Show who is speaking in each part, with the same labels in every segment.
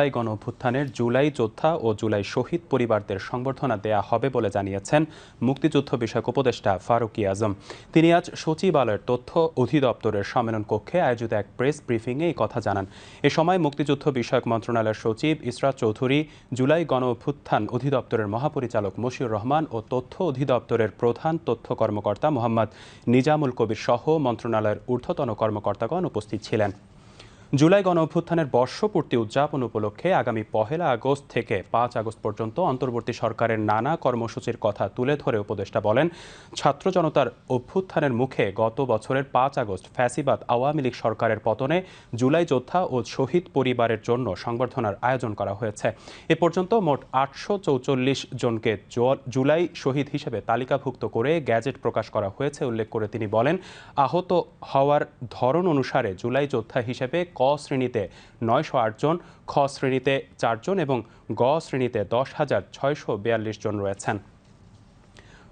Speaker 1: জুলাই গণ অভ্যুত্থানের জুলাই যোদ্ধা ও জুলাই শহীদ পরিবারদের সংবর্ধনা দেয়া হবে বলে জানিয়েছেন মুক্তিযুদ্ধ বিষয়ক উপদেষ্টা ফারুকি আজম। তিনি আজ সচিবালয়ের তথ্য অধিদপ্তরের সম্মেলন কক্ষে আয়োজিত এক প্রেস ব্রিফিংয়ে এই কথা জানান। এ সময় মুক্তিযুদ্ধ বিষয়ক মন্ত্রণালয়ের সচিব ইসরাত চৌধুরী, জুলাই গণ অভ্যুত্থান অধিদপ্তরের মহাপরিচালক মশিউর রহমান ও তথ্য অধিদপ্তরের প্রধান তথ্য কর্মকর্তা মোহাম্মদ নিজামুল কবির সহ মন্ত্রণালয়ের ঊর্ধ্বতন কর্মকর্তাগণ উপস্থিত ছিলেন। জুলাই গণ অভ্যুত্থানের বর্ষপূর্তি উদযাপন উপলক্ষে আগামী পহেলা আগস্ট থেকে পাঁচ আগস্ট পর্যন্ত অন্তর্বর্তী সরকারের নানা কর্মসূচির কথা তুলে ধরে উপদেষ্টা বলেন, ছাত্র জনতার অভ্যুত্থানের মুখে গত বছরের পাঁচ আগস্ট ফ্যাসিবাদ আওয়ামী লীগ সরকারের পতনে জুলাই যোদ্ধা ও শহীদ পরিবারের জন্য সংবর্ধনার আয়োজন করা হয়েছে। এ পর্যন্ত মোট আটশো চৌচল্লিশ জনকে জুলাই শহীদ হিসেবে তালিকাভুক্ত করে গ্যাজেট প্রকাশ করা হয়েছে, উল্লেখ করে তিনি বলেন, আহত হওয়ার ধরন অনুসারে জুলাই যোদ্ধা হিসেবে ক শ্রেণীতে নয়শো আটজন খ শ্রেণীতে চারজন এবং গ শ্রেণীতে দশ হাজার ছয়শো বিয়াল্লিশ জন রয়েছেন।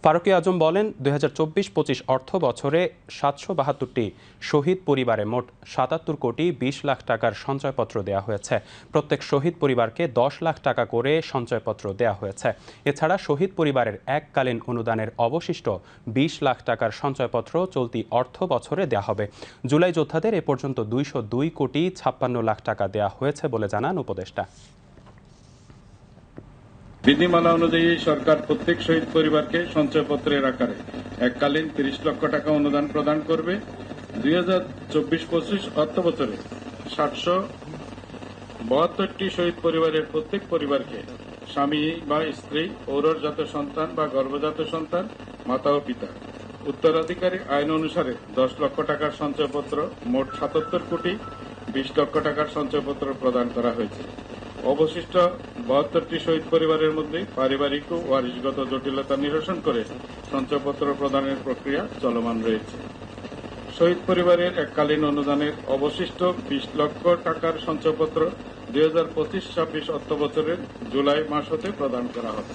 Speaker 1: ফারুকি আজম বলেন, দুই হাজার চব্বিশ পঁচিশ অর্থ বছরে সাতশো বাহাত্তরটি শহীদ পরিবারে মোট সাতাত্তর কোটি বিশ লাখ টাকার সঞ্চয়পত্র দেওয়া হয়েছে। প্রত্যেক শহীদ পরিবারকে দশ লাখ টাকা করে সঞ্চয়পত্র দেওয়া হয়েছে। এছাড়া শহীদ পরিবারের এককালীন অনুদানের অবশিষ্ট বিশ লাখ টাকার সঞ্চয়পত্র চলতি অর্থ বছরে দেওয়া হবে। জুলাই যোদ্ধাদের এ পর্যন্ত দুইশো দুই কোটি ছাপ্পান্ন লাখ টাকা দেওয়া হয়েছে বলে জানান উপদেষ্টা।
Speaker 2: বিধিমালা অনুযায়ী সরকার প্রত্যেক শহীদ পরিবারকে সঞ্চয়পত্রের আকারে এককালীন তিরিশ লক্ষ টাকা অনুদান প্রদান করবে। দুই হাজার চব্বিশ পঁচিশ অর্থ বছরে সাতশো বাহাত্তরটি শহীদ পরিবারের প্রত্যেক পরিবারকে স্বামী বা স্ত্রী ঔরজাত সন্তান বা গর্ভজাত সন্তান, মাতা ও পিতা, উত্তরাধিকারী আইন অনুসারে দশ লক্ষ টাকার সঞ্চয়পত্র, মোট সাতাত্তর কোটি বিশ লক্ষ টাকার সঞ্চয়পত্র প্রদান করা হয়েছে। অবশিষ্ট বাহাত্তরটি শহীদ পরিবারের মধ্যে পারিবারিক ও ওয়ারিশগত জটিলতা নিরসন করে সঞ্চয়পত্র প্রদানের প্রক্রিয়া চলমান রয়েছে। শহীদ পরিবারের এককালীন অনুদানের অবশিষ্ট বিশ লক্ষ টাকার সঞ্চয়পত্র দুই হাজার পঁচিশ ছাব্বিশ অর্থবছরের জুলাই মাস হতে প্রদান করা হবে